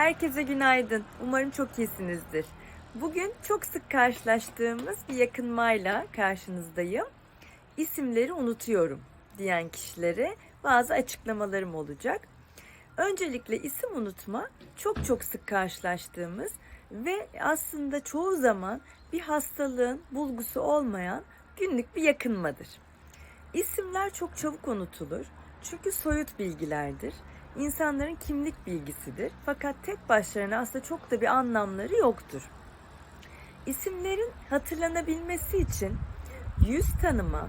Herkese günaydın. Umarım çok iyisinizdir. Bugün çok sık karşılaştığımız bir yakınmayla karşınızdayım. İsimleri unutuyorum diyen kişilere bazı açıklamalarım olacak. Öncelikle isim unutma çok çok sık karşılaştığımız ve aslında çoğu zaman bir hastalığın bulgusu olmayan günlük bir yakınmadır. İsimler çok çabuk unutulur. Çünkü soyut bilgilerdir. İnsanların kimlik bilgisidir. Fakat tek başlarına aslında çok da bir anlamları yoktur. İsimlerin hatırlanabilmesi için yüz tanıma,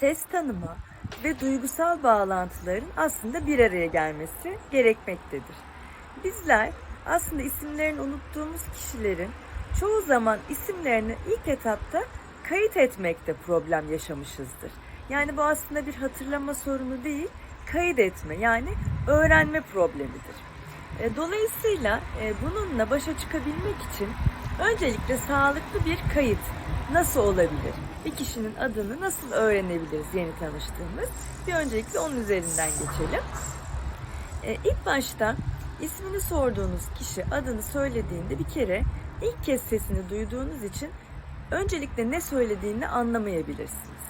ses tanıma ve duygusal bağlantıların aslında bir araya gelmesi gerekmektedir. Bizler aslında isimlerini unuttuğumuz kişilerin çoğu zaman isimlerini ilk etapta kayıt etmekte problem yaşamışızdır. Yani bu aslında bir hatırlama sorunu değil, kayıt etme yani öğrenme problemidir. E, Dolayısıyla e, bununla başa çıkabilmek için öncelikle sağlıklı bir kayıt nasıl olabilir? Bir kişinin adını nasıl öğrenebiliriz yeni tanıştığımız? Bir öncelikle onun üzerinden geçelim. E, ilk başta ismini sorduğunuz kişi adını söylediğinde bir kere ilk kez sesini duyduğunuz için öncelikle ne söylediğini anlamayabilirsiniz.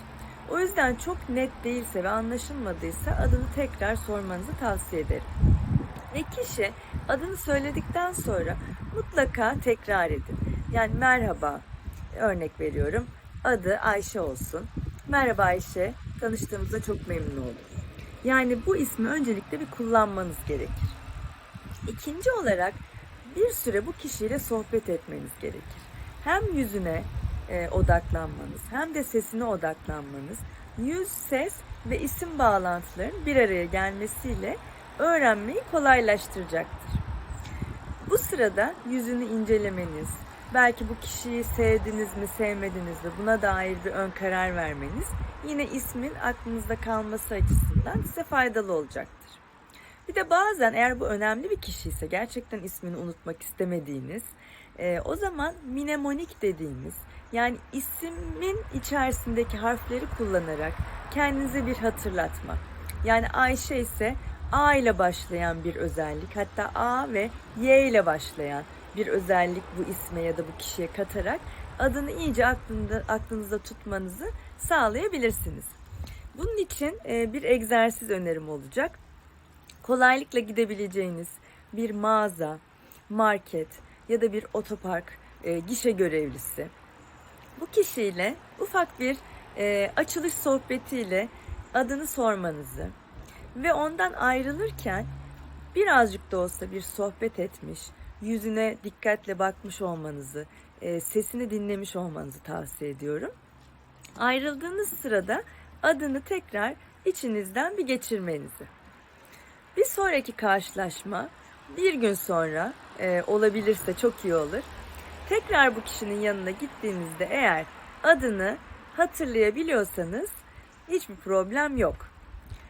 O yüzden çok net değilse ve anlaşılmadıysa adını tekrar sormanızı tavsiye ederim. Ve kişi adını söyledikten sonra mutlaka tekrar edin. Yani merhaba örnek veriyorum. Adı Ayşe olsun. Merhaba Ayşe. Tanıştığımızda çok memnun oldum. Yani bu ismi öncelikle bir kullanmanız gerekir. İkinci olarak bir süre bu kişiyle sohbet etmeniz gerekir. Hem yüzüne e, odaklanmanız hem de sesine odaklanmanız yüz, ses ve isim bağlantılarının bir araya gelmesiyle öğrenmeyi kolaylaştıracaktır. Bu sırada yüzünü incelemeniz, belki bu kişiyi sevdiniz mi sevmediniz mi buna dair bir ön karar vermeniz yine ismin aklınızda kalması açısından size faydalı olacaktır. Bir de bazen eğer bu önemli bir kişi ise gerçekten ismini unutmak istemediğiniz e, o zaman mnemonik dediğimiz yani ismin içerisindeki harfleri kullanarak kendinize bir hatırlatma. Yani Ayşe ise A ile başlayan bir özellik hatta A ve Y ile başlayan bir özellik bu isme ya da bu kişiye katarak adını iyice aklında, aklınızda tutmanızı sağlayabilirsiniz. Bunun için e, bir egzersiz önerim olacak. Kolaylıkla gidebileceğiniz bir mağaza, market ya da bir otopark e, gişe görevlisi bu kişiyle ufak bir e, açılış sohbetiyle adını sormanızı ve ondan ayrılırken birazcık da olsa bir sohbet etmiş, yüzüne dikkatle bakmış olmanızı, e, sesini dinlemiş olmanızı tavsiye ediyorum. Ayrıldığınız sırada adını tekrar içinizden bir geçirmenizi. Bir sonraki karşılaşma bir gün sonra e, olabilirse çok iyi olur. Tekrar bu kişinin yanına gittiğinizde eğer adını hatırlayabiliyorsanız hiçbir problem yok.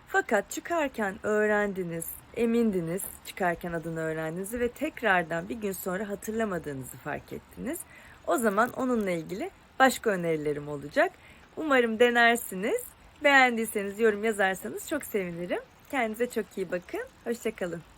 Fakat çıkarken öğrendiniz, emindiniz çıkarken adını öğrendiğinizi ve tekrardan bir gün sonra hatırlamadığınızı fark ettiniz. O zaman onunla ilgili başka önerilerim olacak. Umarım denersiniz. Beğendiyseniz yorum yazarsanız çok sevinirim. Kendinize çok iyi bakın. Hoşçakalın.